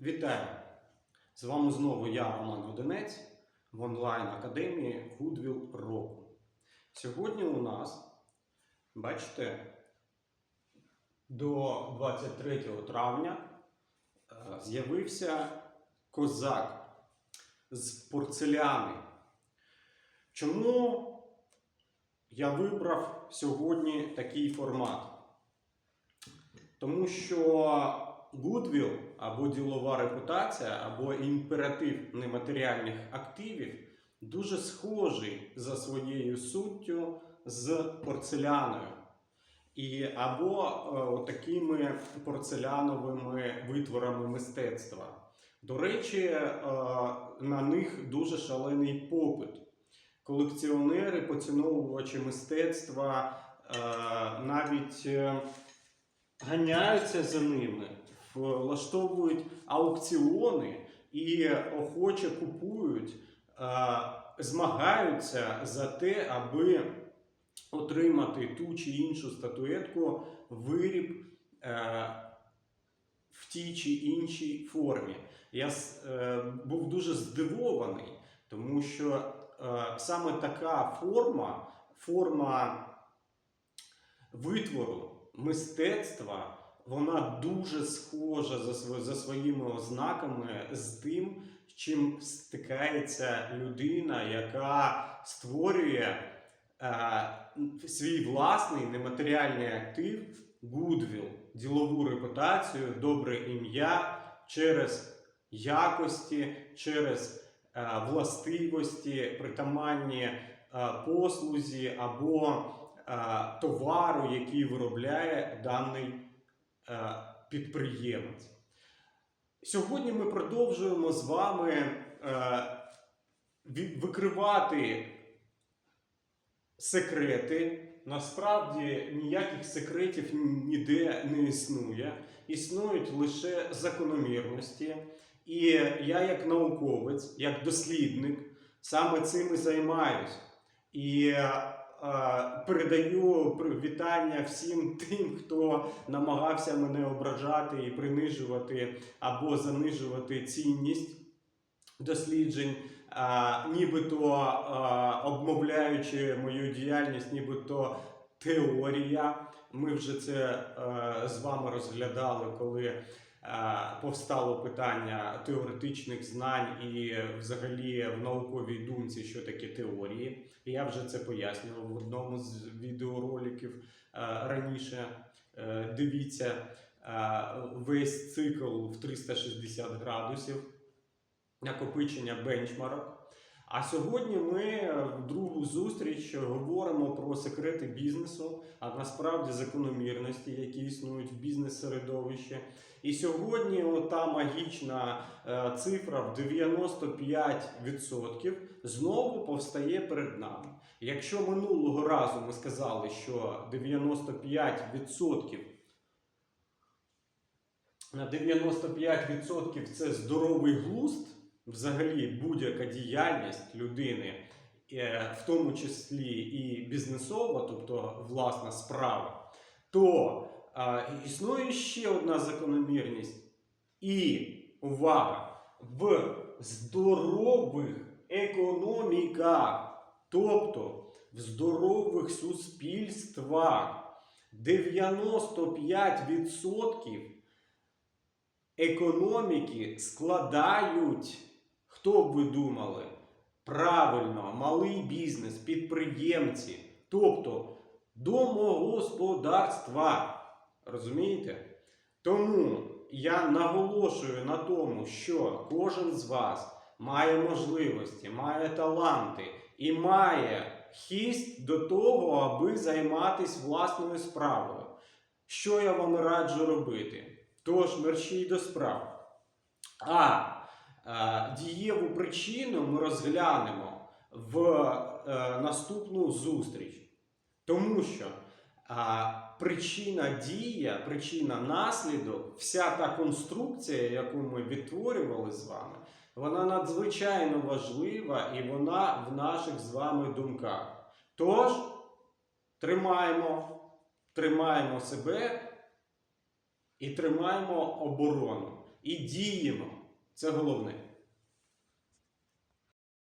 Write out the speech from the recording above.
Вітаю! З вами знову я, Роман Воденець, в онлайн-академії Goodwill Року. Сьогодні у нас, бачите, до 23 травня е, з'явився козак з порцеляни. Чому я вибрав сьогодні такий формат? Тому що Goodwill або ділова репутація, або імператив нематеріальних активів дуже схожий за своєю суттю з порцеляною. І або е, такими порцеляновими витворами мистецтва. До речі, е, на них дуже шалений попит. Колекціонери, поціновувачі мистецтва е, навіть ганяються за ними, влаштовують аукціони і охоче купують, змагаються за те, аби отримати ту чи іншу статуетку, виріб е, в тій чи іншій формі. Я е, був дуже здивований, тому що е, саме така форма, форма витвору мистецтва, вона дуже схожа за, своїми ознаками з тим, з чим стикається людина, яка створює е, свій власний нематеріальний актив, goodwill, ділову репутацію, добре ім'я через якості, через е, властивості, притаманні е, послузі або е, товару, який виробляє даний підприємець. Сьогодні ми продовжуємо з вами е, викривати секрети. Насправді ніяких секретів ніде не існує. Існують лише закономірності. І я, як науковець, як дослідник, саме цим і займаюсь. І е, е, передаю вітання всім тим, хто намагався мене ображати і принижувати або занижувати цінність досліджень, нібито обмовляючи мою діяльність, нібито теорія. Ми вже це з вами розглядали, коли повстало питання теоретичних знань і взагалі в науковій думці, що таке теорії. Я вже це пояснював в одному з відеороликів е, раніше. Е, Дивіться е, весь цикл в 360 градусів накопичення бенчмарок. А сьогодні ми в другу зустріч говоримо про секрети бізнесу, а насправді закономірності, які існують в бізнес-середовищі. І сьогодні ота магічна е, цифра в 95% знову повстає перед нами. Якщо минулого разу ми сказали, що 95% на 95% це здоровий глузд, взагалі будь-яка діяльність людини, е, в тому числі і бізнесова, тобто власна справа, то існує ще одна закономірність. І увага! В здорових економіках, тобто в здорових суспільствах, 95% економіки складають, хто б ви думали? Правильно, малий бізнес, підприємці, тобто домогосподарства. Розумієте? Тому я наголошую на тому, що кожен з вас має можливості, має таланти і має хість до того, аби займатися власною справою. Що я вам раджу робити? Тож мерщій до справ. А дієву причину ми розглянемо в е, наступну зустріч. Тому що е, причина дія, причина наслідок, вся та конструкція, яку ми відтворювали з вами, вона надзвичайно важлива і вона в наших з вами думках. Тож, тримаємо, тримаємо себе і тримаємо оборону. і діємо. Це головне.